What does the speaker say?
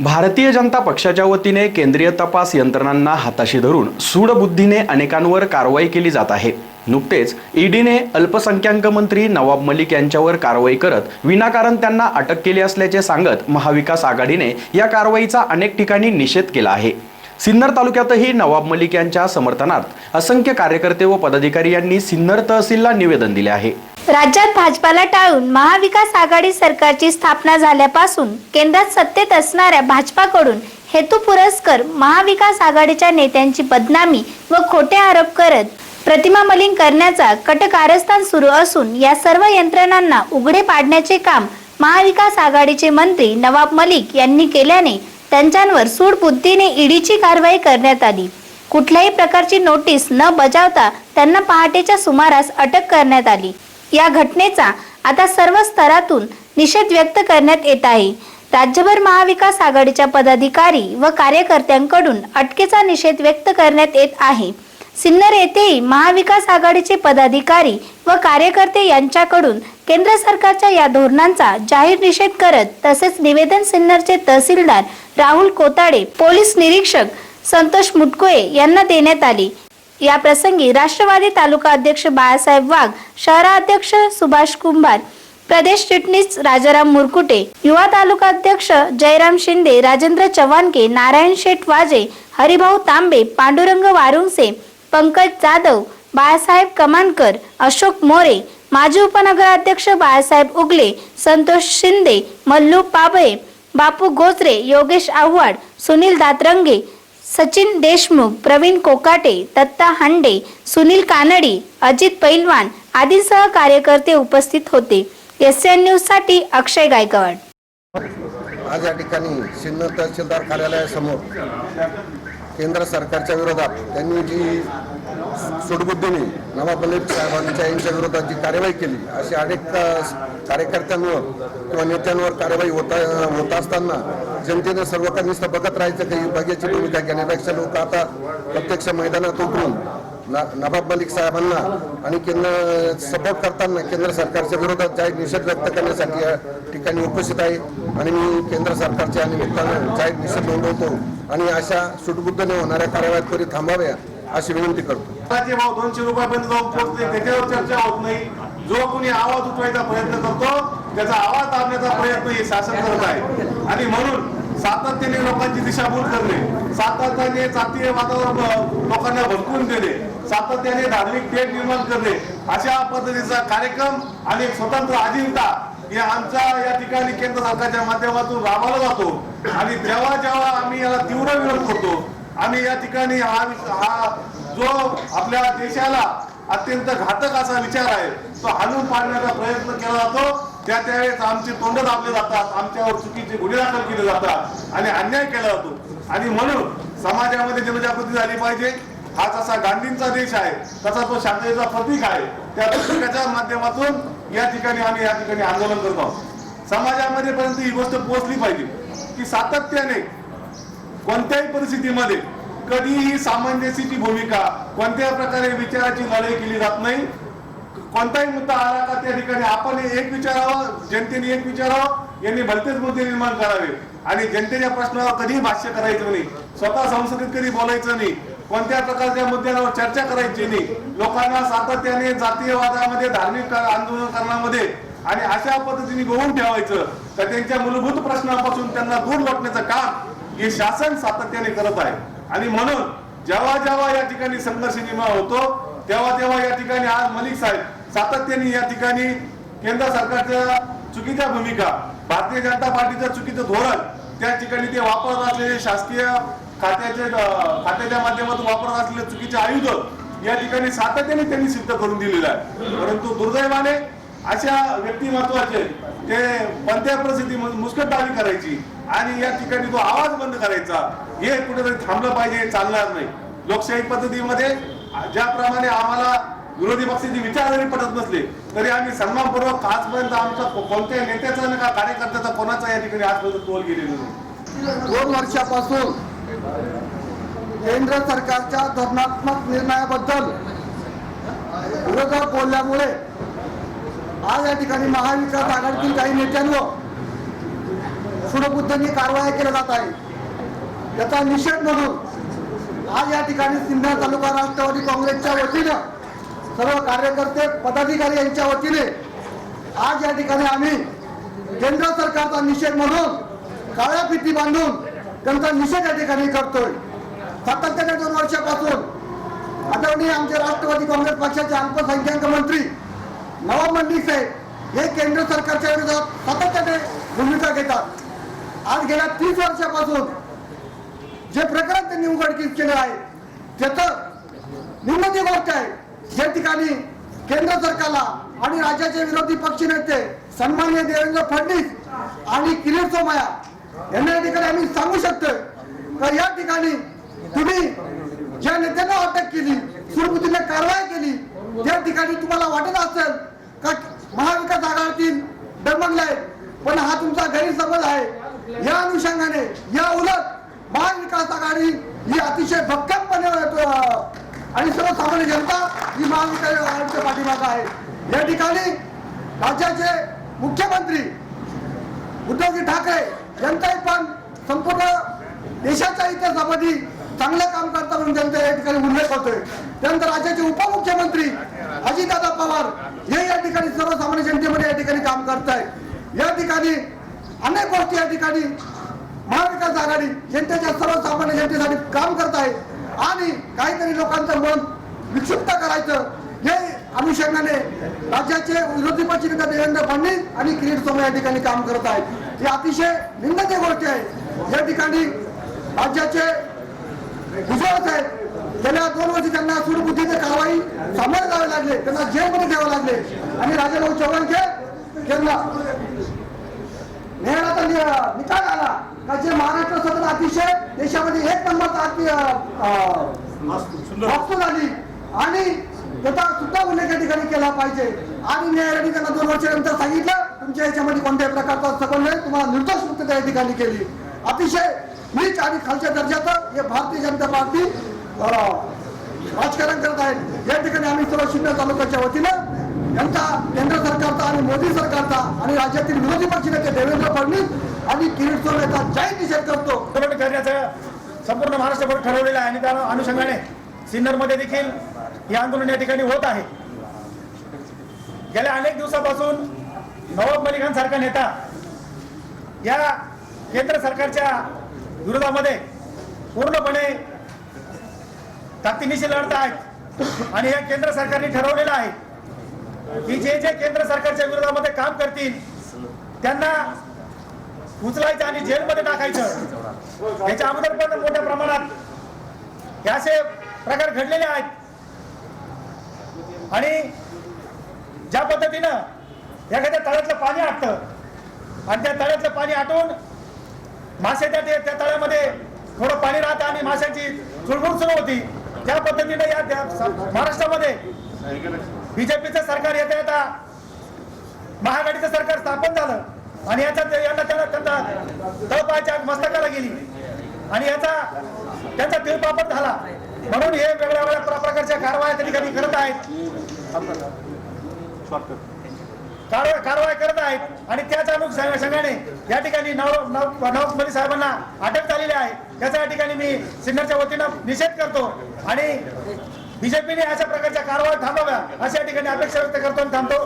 भारतीय जनता पक्षाच्या वतीने केंद्रीय तपास यंत्रणांना हाताशी धरून सूडबुद्धीने अनेकांवर कारवाई केली जात आहे. नुकतेच ईडीने अल्पसंख्याक मंत्री नवाब मलिक यांच्यावर कारवाई करत विनाकारण त्यांना अटक केली असल्याचे सांगत महाविकास आघाडीने या कारवाईचा अनेक ठिकाणी निषेध केला आहे. सिन्नर तालुक्यातही नवाब मलिक यांच्या समर्थनार्थ असंख्य कार्यकर्ते व पदाधिकारी यांनी सिन्नर तहसीलला निवेदन दिले आहे. राज्यात भाजपाला टाळून महाविकास आघाडी सरकारची स्थापना झाल्यापासून केंद्रात सत्तेत असणाऱ्या भाजपाकडून हेतू पुरस्कर महाविकास आघाडीच्या नेत्यांची बदनामी व खोटे आरोप करत प्रतिमा मलिन करण्याचा कट कारस्थान सुरू असून या सर्व यंत्रणांना उघडे पाडण्याचे काम महाविकास आघाडीचे मंत्री नवाब मलिक यांनी केल्याने त्यांच्यावर सूडबुद्धीने ईडीची कारवाई करण्यात आली. कुठल्याही प्रकारची नोटीस न बजावता त्यांना पहाटेच्या सुमारास अटक करण्यात आली. या घटनेचा आता सर्व स्तरातून निषेध व्यक्त करण्यात येत आहे. राज्यभर महाविकास आघाडीच्या पदाधिकारी व कार्यकर्त्यांकडून अटकेचा निषेध व्यक्त करण्यात येत आहे. सिन्नर येथेही महाविकास आघाडीचे पदाधिकारी व कार्यकर्ते यांच्याकडून केंद्र सरकारच्या या धोरणांचा जाहीर निषेध करत तसेच निवेदन सिन्नरचे तहसीलदार राहुल कोताडे पोलीस निरीक्षक संतोष मुटकुळे यांना देण्यात आली. या प्रसंगी राष्ट्रवादी तालुका अध्यक्ष बाळासाहेब वाघ शहराध्यक्ष सुभाष कुंभार प्रदेश चिटणीस राजाराम मुरकुटे युवा तालुका अध्यक्ष जयराम शिंदे राजेंद्र चव्हाणके नारायण शेठ वाजे हरिभाऊ तांबे पांडुरंग वारुंगसे पंकज जाधव बाळासाहेब कमानकर अशोक मोरे माजी उपनगराध्यक्ष बाळासाहेब उगले संतोष शिंदे मल्लू पाबळे बापू गोचरे योगेश आव्हाड सुनील दातरंगे सचिन देशमुख प्रवीण कोकाटे दत्ता हांडे सुनील कानडी अजित पैलवान आदींसह कार्यकर्ते उपस्थित होते. एस एन न्यूजसाठी अक्षय गायकवाड. आज या ठिकाणी सिन्नर तहसीलदार कार्यालयासमोर केंद्र सरकारच्या विरोधात त्यांनी जी सुडबुद्धीने नवाब मलिक साहेबांच्या यांच्या विरोधात जी कार्यवाही केली अशी अनेक कार्यकर्त्यांवर किंवा नेत्यांवर कारवाई होता होत असताना जनतेने सर्व बघत राहायचं काही बघायची भूमिका घेण्यापेक्षा लोक आता प्रत्यक्ष मैदानात उतरून न- नवाब मलिक साहेबांना आणि केंद्र सपोर्ट करताना केंद्र सरकारच्या विरोधात जाहीर निषेध व्यक्त करण्यासाठी या ठिकाणी उपस्थित आहे. आणि मी केंद्र सरकारच्या निमित्तानं जाहीर निषेध नोंदवतो आणि अशा सुटबुद्धने होणाऱ्या कार्यवाहीत त्वरित थांबाव्या अशी विनंती करतो. भाव दोनशे रुपयापर्यंत जाऊन पोहोचले त्याच्यावर चर्चा होत नाही. जो कोणी आवाज उठवायचा प्रयत्न करतो त्याचा आवाज आणण्याचा प्रयत्न हे शासन करत आहे. आणि म्हणून सातत्याने लोकांची दिशाभूल करणे सातत्याने जातीय वातावरण लोकांना भडकून देणे सातत्याने धार्मिक तेढ निर्माण करणे अशा पद्धतीचा कार्यक्रम आणि स्वतंत्र अजिंता हे आमच्या या ठिकाणी केंद्र सरकारच्या माध्यमातून राबवला जातो. आणि जेव्हा जेव्हा आम्ही याला तीव्र विरोध करतो आम्ही या ठिकाणी हा हा जो आपल्या देशाला अत्यंत घातक असा विचार आहे तो हाणून पाडण्याचा प्रयत्न केला जातो. त्या त्यावेळेस आमचे तोंड दाबले जातात आमच्यावर चुकीचे गुन्हे दाखल केले जातात आणि अन्याय केला जातो. आणि म्हणून समाजामध्ये जनजागृती झाली पाहिजे. हा जसा गांधींचा देश आहे. तसा तो शांततेचा प्रतीक आहे. त्या प्रतीकाच्या माध्यमातून या ठिकाणी आम्ही या ठिकाणी आंदोलन करतो आहोत. समाजामध्ये पर्यंत ही गोष्ट पोहोचली पाहिजे. की सातत्याने कोणत्याही परिस्थितीमध्ये कधीही सामंजस्याची भूमिका कोणत्याही प्रकारे विचाराची लढाई केली जात नाही. कोणताही मुद्दा आला का त्या ठिकाणी आपण एक विचारावं जनतेने एक विचारावं यांनी भलतेच मुद्दे निर्माण करावे. आणि जनतेच्या प्रश्नावर कधीही भाष्य करायचं नाही. स्वतः संसदेत कधी बोलायचं नाही. कोणत्या प्रकारच्या मुद्द्यांवर चर्चा करायची नाही. लोकांना सातत्याने जातीयवादामध्ये धार्मिक आंदोलनकरणामध्ये आणि अशा पद्धतीने गोवून ठेवायचं तर त्यांच्या मूलभूत प्रश्नापासून त्यांना दूर लोटण्याचं काम हे शासन सातत्याने करत आहे. आणि म्हणून जेव्हा जेव्हा या ठिकाणी संघर्ष निर्माण होतो तेव्हा तेव्हा या ठिकाणी आज मलिक साहेब सातत्याने या ठिकाणी केंद्र सरकारच्या चुकीच्या भूमिका भारतीय जनता पार्टीचं चुकीचं धोरण त्या ठिकाणी ते वापरत असलेले शासकीय खात्याचे खात्याच्या माध्यमातून वापरत असलेले चुकीचे आयुध या ठिकाणी सातत्याने त्यांनी सिद्ध करून दिलेलं आहे. परंतु दुर्दैवाने अशा व्यक्तिमत्वाचे ते कोणत्या परिस्थिती मुस्कटदारी करायची आणि या ठिकाणी तो आवाज बंद करायचा हे कुठेतरी थांबलं पाहिजे हे चालणार नाही. लोकशाही पद्धतीमध्ये ज्याप्रमाणे आम्हाला विरोधी पक्षाचे विचार जरी पटत नसले तरी आम्ही सन्मानपूर्वक आजपर्यंत आमचा कोणत्या नेत्याचा आणि का कार्यकर्त्याचा कोणाचा या ठिकाणी आजपर्यंत तोल गेलेला नाही. दोन वर्षापासून केंद्र सरकारच्या धोरणात्मक निर्णयाबद्दल विरोधात बोलल्यामुळे आज या ठिकाणी महाविकास आघाडीतील काही नेत्यांवर सुडबुद्धीने कारवाया केल्या जात आहे. याचा निषेध म्हणून आज या ठिकाणी सिन्नर तालुका राष्ट्रवादी काँग्रेसच्या वतीनं सर्व कार्यकर्ते पदाधिकारी यांच्या वतीने आज या ठिकाणी आम्ही केंद्र सरकारचा निषेध म्हणून काळ्या फिती बांधून त्यांचा निषेध या ठिकाणी करतोय. सातत्याने दोन वर्षापासून आदरणीय आमचे राष्ट्रवादी काँग्रेस पक्षाचे अल्पसंख्याक मंत्री नवाब मलिक साहेब हे केंद्र सरकारच्या विरोधात सातत्याने भूमिका घेतात. आज गेल्या तीस वर्षापासून जे प्रकरण त्यांनी उघडकीस केले आहे त्याचं निम्मती गोष्ट आहे या ठिकाणी केंद्र सरकारला आणि राज्याचे विरोधी पक्ष नेते सन्मान्य देवेंद्र फडणवीस आणि किरीट सोमाया यांना या ठिकाणी आम्ही सांगू शकतोय. का या ठिकाणी तुम्ही ज्या नेत्यांना अटक केली सुरबुद्धीने कारवाई केली त्या ठिकाणी तुम्हाला वाटत असेल का महाविकास आघाडीतील डगमगलाय पण हा तुमचा गैरसमज आहे. या अनुषंगाने या उलट महाविकास आघाडी ही अतिशय भक्कमपणे आणि सर्वसामान्य जनता ही महाविकास आघाडीच्या पाठीमागा आहे. या ठिकाणी राज्याचे मुख्यमंत्री उद्धवजी ठाकरे यांचाही पण संपूर्ण देशाच्या इतिहासामध्ये चांगलं काम करता म्हणून त्यांचा या ठिकाणी उल्लेख होतोय. त्यानंतर राज्याचे उपमुख्यमंत्री अजितदादा पवार हे या ठिकाणी सर्वसामान्य जनतेमध्ये या ठिकाणी काम करत आहे या ठिकाणी अनेक गोष्टी या ठिकाणी महाविकास आघाडी जनतेच्या सर्वसामान्य जनतेसाठी काम करत आहे आणि काहीतरी लोकांचं मन विक्षिप्त करायचं. हे अनुषंगाने राज्याचे विरोधी पक्षनेता देवेंद्र फडणवीस आणि किरीट सोमय्या या ठिकाणी काम करत आहेत. ही अतिशय निंदनीय गोष्ट आहे. या ठिकाणी राज्याचे भुजबळ आहेत गेल्या दोन वर्षी त्यांना सुडबुद्धीचे कारवाई सामोरे जावे लागले. त्यांना जेलमध्ये द्यावे लागले. आणि राजाभाऊ चव्हाण यांना खेळला निकाल आला. का जे महाराष्ट्र सतत अतिशय देशामध्ये एक वास्तू झाली. आणि त्याचा सुद्धा उल्लेख या ठिकाणी केला पाहिजे. आणि न्यायालयाने त्यांना दोन वर्षानंतर सांगितलं तुमच्या याच्यामध्ये कोणत्याही प्रकारचा सबंध नाही तुम्हाला निर्दोष मुक्त या ठिकाणी केली. अतिशय नीच आणि खालच्या दर्जाचं हे भारतीय जनता पार्टी राजकारण करत आहेत या ठिकाणी आम्ही सर्व शिंदे तालुक्याच्या वतीनं यांचा केंद्र सरकारचा आणि मोदी सरकारचा आणि राज्यातील विरोधी पक्षनेते देवेंद्र फडणवीस आणि किरीट सोम याचा जाहीर निषेध करतो. आंदोलन करण्याचं संपूर्ण महाराष्ट्रभर ठरवलेलं आहे आणि त्या अनुषंगाने सिन्नरमध्ये देखील हे आंदोलन या ठिकाणी होत आहे. गेल्या अनेक दिवसापासून नवाब मलिकान सारखा नेता या केंद्र सरकारच्या विरोधामध्ये पूर्णपणे ताकदीनिशी लढत आहेत आणि या केंद्र सरकारने ठरवलेलं आहे की जे जे केंद्र सरकारच्या विरोधामध्ये काम करतील त्यांना उचलायचं आणि जेलमध्ये टाकायचं. याच्या अगोदर पण मोठ्या प्रमाणात हे असे प्रकार घडलेले आहेत. आणि ज्या पद्धतीनं एखाद्या तळ्यातलं पाणी आटतं आणि त्या तळ्यातलं पाणी आटून मासे त्या त्या तळ्यामध्ये थोडं पाणी राहतं आणि माशांची चुळबुळ सुरू होती. त्या पद्धतीने या महाराष्ट्रामध्ये बीजेपीचं सरकार येता येता महाआघाडीचं सरकार स्थापन झालं. आणि याचा यांना त्यांना त्यांना तळपायच्या मस्तकाला गेली. आणि याचा त्यांचा तिळपापड झाला. म्हणून हे वेगळ्या वेगळ्या प्र- प्रकारच्या कारवाया त्या ठिकाणी करत आहेत. कारवाई कारवाई करत आहेत. आणि त्याच अनुषंगाने या ठिकाणी नव नव नवाब मलिक साहेबांना अटक झालेली आहे. त्याचा या ठिकाणी मी सिन्नरच्या वतीनं निषेध करतो. आणि बीजेपीने अशा प्रकारच्या कारवाई थांबवाव्या अशा या ठिकाणी अपेक्षा व्यक्त करतो आणि थांबतो.